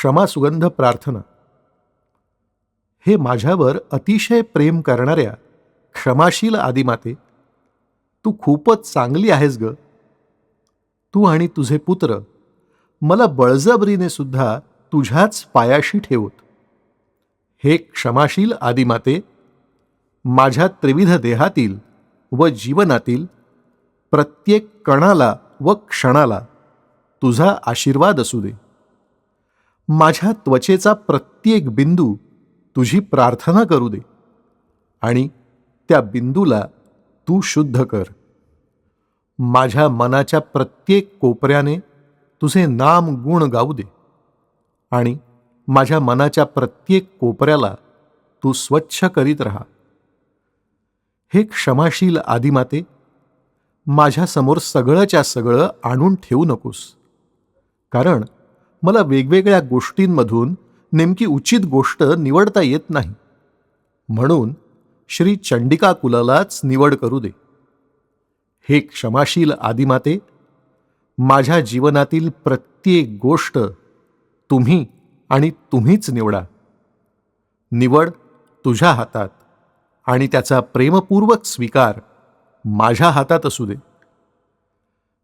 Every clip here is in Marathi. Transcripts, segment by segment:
क्षमासुगंध प्रार्थना. हे माझ्यावर अतिशय प्रेम करणाऱ्या क्षमाशील आदिमाते तू खूपच चांगली आहेस ग. तू आणि तुझे पुत्र मला बळजबरीने सुद्धा तुझ्याच पायाशी ठेवत. हे क्षमाशील आदिमाते माझ्या त्रिविध देहातील व जीवनातील प्रत्येक कणाला व क्षणाला तुझा आशीर्वाद असू दे. माझ्या त्वचेचा प्रत्येक बिंदू तुझी प्रार्थना करू दे आणि त्या बिंदूला तू शुद्ध कर. माझ्या मनाच्या प्रत्येक कोपऱ्याने तुझे नाम गुण गाऊ दे आणि माझ्या मनाच्या प्रत्येक कोपऱ्याला तू स्वच्छ करीत राहा. हे क्षमाशील आदिमाते माझ्यासमोर सगळंच्या सगळं आणून ठेवू नकोस. कारण मला वेगवेगळ्या गोष्टींमधून नेमकी उचित गोष्ट निवडता येत नाही. म्हणून श्री चंडिका कुलालाच निवड करू दे. हे क्षमाशील आदिमाते माझ्या जीवनातील प्रत्येक गोष्ट तुम्ही आणि तुम्हीच निवडा. निवड तुझ्या हातात आणि त्याचा प्रेमपूर्वक स्वीकार माझ्या हातात असू दे.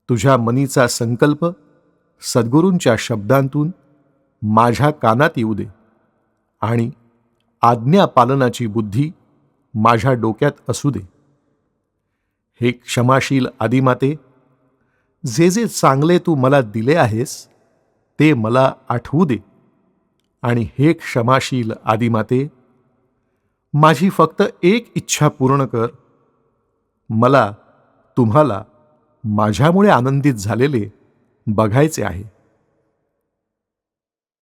तुझ्या मनीचा संकल्प सद्गुरूंच्या शब्दांतून माझ्या कानात येऊ दे आणि आज्ञा पालनाची बुद्धी माझ्या डोक्यात असू दे. हे क्षमाशील आदिमाते जे जे चांगले तू मला दिले आहेस ते मला आठवू दे. आणि हे क्षमाशील आदिमाते माझी फक्त एक इच्छा पूर्ण कर. मला तुम्हाला माझ्यामुळे आनंदित झालेले बघायचे आहे.